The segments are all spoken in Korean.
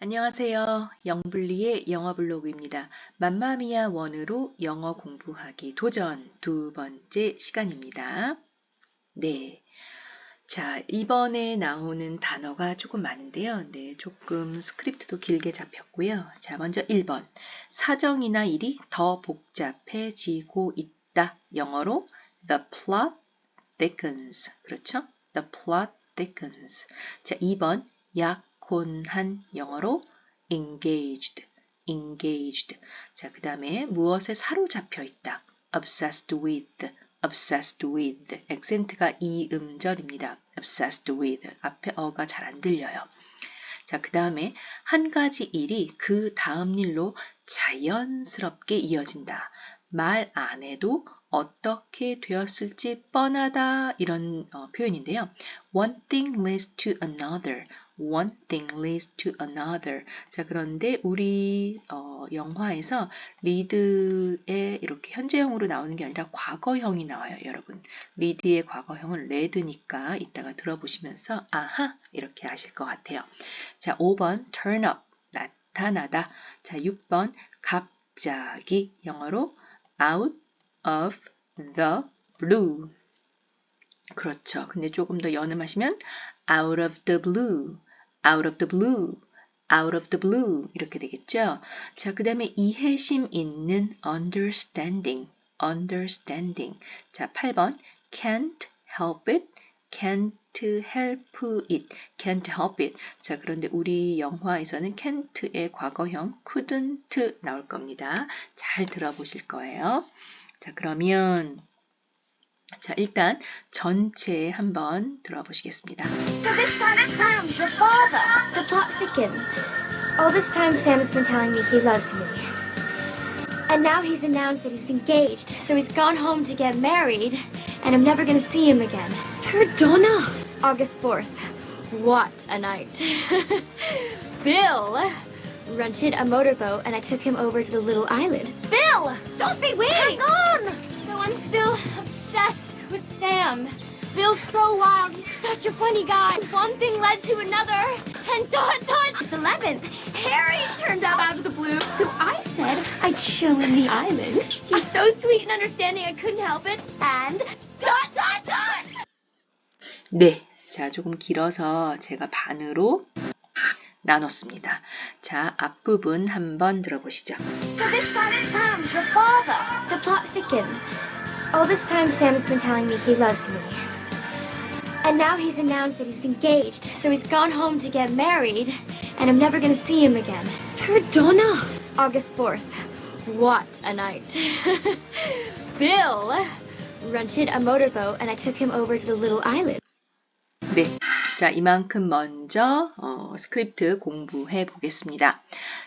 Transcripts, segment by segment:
안녕하세요. 영블리의 영어 블로그입니다. 맘마미아 원으로 영어 공부하기 도전 두 번째 시간입니다. 네. 자, 이번에 나오는 단어가 조금 많은데요. 네, 조금 스크립트도 길게 잡혔고요. 자, 먼저 1번. 사정이나 일이 더 복잡해지고 있다. 영어로 the plot thickens. 그렇죠? the plot thickens. 자, 2번. 약 혼한 영어로 engaged, engaged. 자, 그 다음에 무엇에 사로잡혀 있다. obsessed with, obsessed with. 액센트가 이 음절입니다. obsessed with. 앞에 어가 잘 안 들려요. 자, 그 다음에 한 가지 일이 그 다음 일로 자연스럽게 이어진다. 말 안 해도 어떻게 되었을지 뻔하다 이런 어, 표현인데요. One thing leads to another. One thing leads to another. 자 그런데 우리 어, 영화에서 리드에 이렇게 현재형으로 나오는 게 아니라 과거형이 나와요, 여러분. 리드의 과거형은 레드니까 이따가 들어보시면서 아하 이렇게 아실 것 같아요. 자 5번 turn up 나타나다. 자 6번 갑자기 영어로 out of the blue. 그렇죠. 근데 조금 더 연음하시면 out of the blue, out of the blue, out of the blue 이렇게 되겠죠. 자, 그 다음에 이해심 있는 understanding, understanding. 자, 8번 can't help it, can't help it, can't help it. 자, 그런데 우리 영화에서는 can't의 과거형 couldn't 나올 겁니다. 잘 들어보실 거예요. 자, 그러면 자, 일단 전체 한번 들어보시겠습니다. So this time Sam's your father. The plot thickens. All this time Sam's been telling me he loves me. And now he's announced that he's engaged, so he's gone home to get married, and I'm never gonna see him again. Perdona! August 4th. What a night. Bill rented a motorboat and I took him over to the little island. Bill! Sophie, wait! Hang on! No, I'm still obsessed with Sam. Bill's so wild. He's such a funny guy. One thing led to another. And dot dot. It's 11th. Harry turned up out of the blue. So I said I'd show him the island. He's so sweet and understanding I couldn't help it. And dot dot dot. 네. 자, 조금 길어서 제가 반으로 나눴습니다. 자, 앞부분 한번 들어보시죠. So this time Sam's your father. The plot thickens. All this time Sam's been telling me he loves me. And now he's announced that he's engaged, so he's gone home to get married, and I'm never gonna see him again. Perdona! August 4th. What a night. Bill rented a motorboat and I took him over to the little island. 네. 자, 이만큼 먼저 어, 스크립트 공부해 보겠습니다.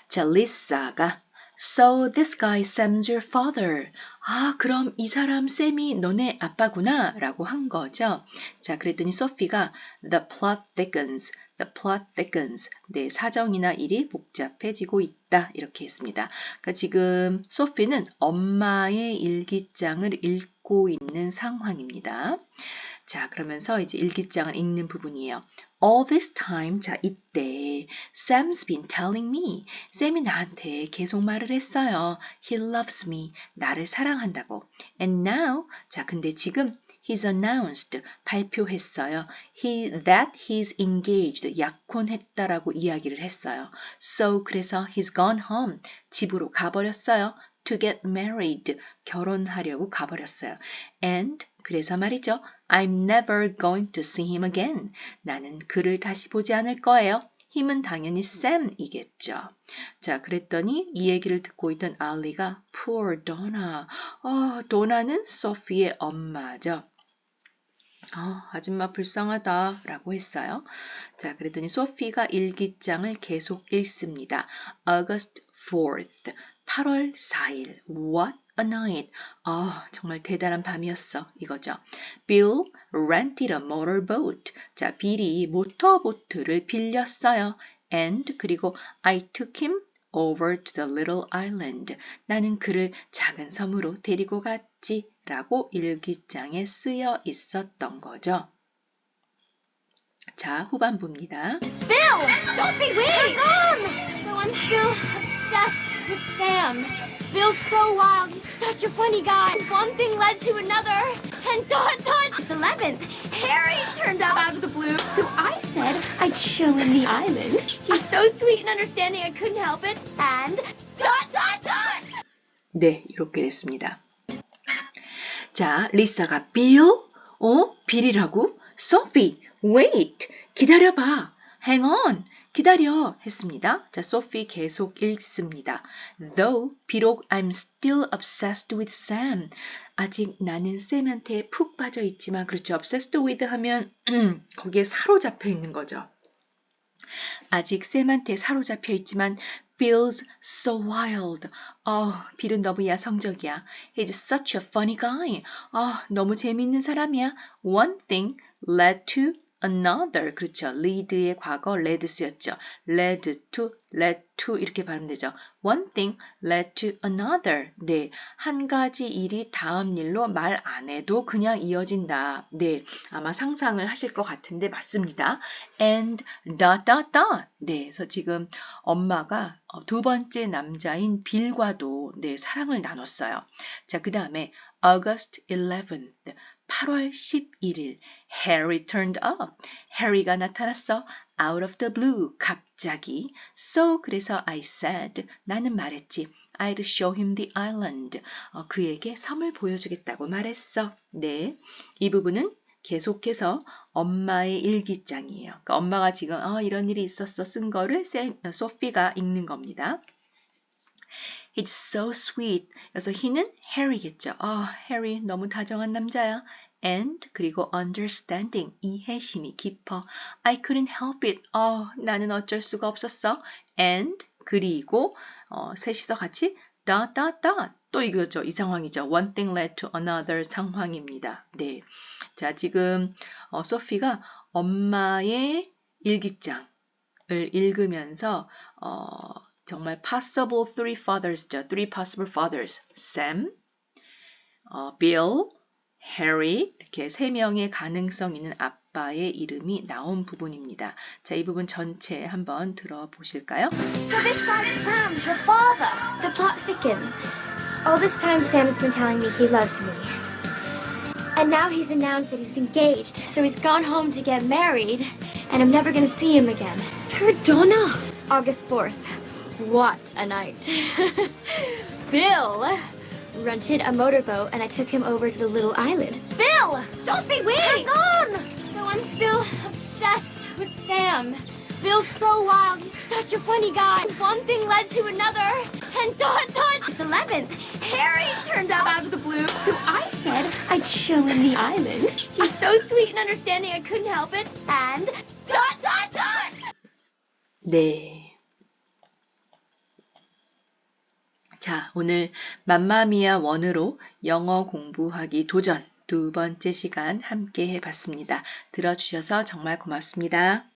자, 리사가 So this guy Sam's your father. 아, 그럼 이 사람 쌤이 너네 아빠구나 라고 한 거죠. 자, 그랬더니 소피가 The plot thickens. The plot thickens. 네, 사정이나 일이 복잡해지고 있다. 이렇게 했습니다. 그러니까 지금 소피는 엄마의 일기장을 읽고 있는 상황입니다. 자, 그러면서 이제 일기장을 읽는 부분이에요. All this time, 자, 이때 Sam's been telling me. 쌤이 나한테 계속 말을 했어요. He loves me. 나를 사랑한다고. And now, 자, 근데 지금 he's announced. 발표했어요. He, that he's engaged. 약혼했다라고 이야기를 했어요. So, 그래서 he's gone home. 집으로 가버렸어요. To get married. 결혼하려고 가버렸어요. And, 그래서 말이죠. I'm never going to see him again. 나는 그를 다시 보지 않을 거예요. 힘은 당연히 Sam이겠죠. 자, 그랬더니 이 얘기를 듣고 있던 알리가 Poor Donna. 어, 도나는 소피의 엄마죠. 어, 아줌마 불쌍하다 라고 했어요. 자, 그랬더니 소피가 일기장을 계속 읽습니다. August 4th. 8월 4일. What a night. 아, 정말 대단한 밤이었어. 이거죠. Bill rented a motorboat. 자, 빌이 모터보트를 빌렸어요. And 그리고 I took him over to the little island. 나는 그를 작은 섬으로 데리고 갔지. 라고 일기장에 쓰여 있었던 거죠. 자, 후반부입니다. Bill! Sophie, wait! Hang on! with Sam. Bill's so wild. He's such a funny guy. One thing led to another. And dot dot. It's 11th. Harry turned up out of the blue. So I said I'd show him the island. He's so sweet and understanding I couldn't help it. And dot dot dot! 네, 이렇게 됐습니다. 자, 리사가 빌? 어? 빌이라고? 소피, wait! 기다려봐. hang on! 기다려! 했습니다. 자, 소피 계속 읽습니다. Though, 비록 I'm still obsessed with Sam. 아직 나는 쌤한테 푹 빠져 있지만, 그렇죠. obsessed with 하면, 음, 거기에 사로잡혀 있는 거죠. 아직 쌤한테 사로잡혀 있지만 Bill's so wild. 어, 빌은 너무 야성적이야. He's such a funny guy. 아, 너무 재미있는 사람이야. One thing led to another. 그렇죠. lead의 과거 led 쓰였죠. led to, led to 이렇게 발음되죠. One thing led to another. 네, 한 가지 일이 다음 일로 말 안 해도 그냥 이어진다. 네, 아마 상상을 하실 것 같은데 맞습니다. And dot dot dot. 네, 그래서 지금 엄마가 어, 두 번째 남자인 빌과도 네, 사랑을 나눴어요. 자, 그 다음에 August 11th. 8월 11일 Harry turned up. 해리가 나타났어. Out of the blue. 갑자기. So 그래서 I said 나는 말했지. I'd show him the island. 어, 그에게 섬을 보여주겠다고 말했어. 네. 이 부분은 계속해서 엄마의 일기장이에요. 그러니까 엄마가 지금 어, 이런 일이 있었어 쓴 거를 세, 소피가 읽는 겁니다. He's so sweet. 그래서 he는 Harry겠죠. 아, Harry 너무 다정한 남자야. And 그리고 understanding 이해심이 깊어. I couldn't help it. 어, 나는 어쩔 수가 없었어. And 그리고 어, 셋이서 같이 dot dot dot 또 이거죠. 이 상황이죠. One thing led to another 상황입니다. 네. 자, 지금 어, 소피가 엄마의 일기장을 읽으면서 어, 정말 possible three fathers죠. Three possible fathers. Sam, 어, Bill, Harry 이렇게 세 명의 가능성 있는 아빠의 이름이 나온 부분입니다. 자, 이 부분 전체 한번 들어보실까요? So this guy Sam's your father. The plot thickens. All this time Sam's been telling me he loves me. And now he's announced that he's engaged, so he's gone home to get married, and I'm never gonna see him again. Perdona! August 4th. What a night. Bill rented a motorboat and I took him over to the little island. Bill! Sophie, wait! Hang on! Though I'm still obsessed with Sam. Bill's so wild. He's such a funny guy. One thing led to another. And dot dot. It's 11th. Harry turned up out of the blue. So I said I'd show him the island. He's so sweet and understanding I couldn't help it. And dot dot dot. 네. 자, 오늘 맘마미아 원으로 영어 공부하기 도전 두 번째 시간 함께 해봤습니다. 들어주셔서 정말 고맙습니다.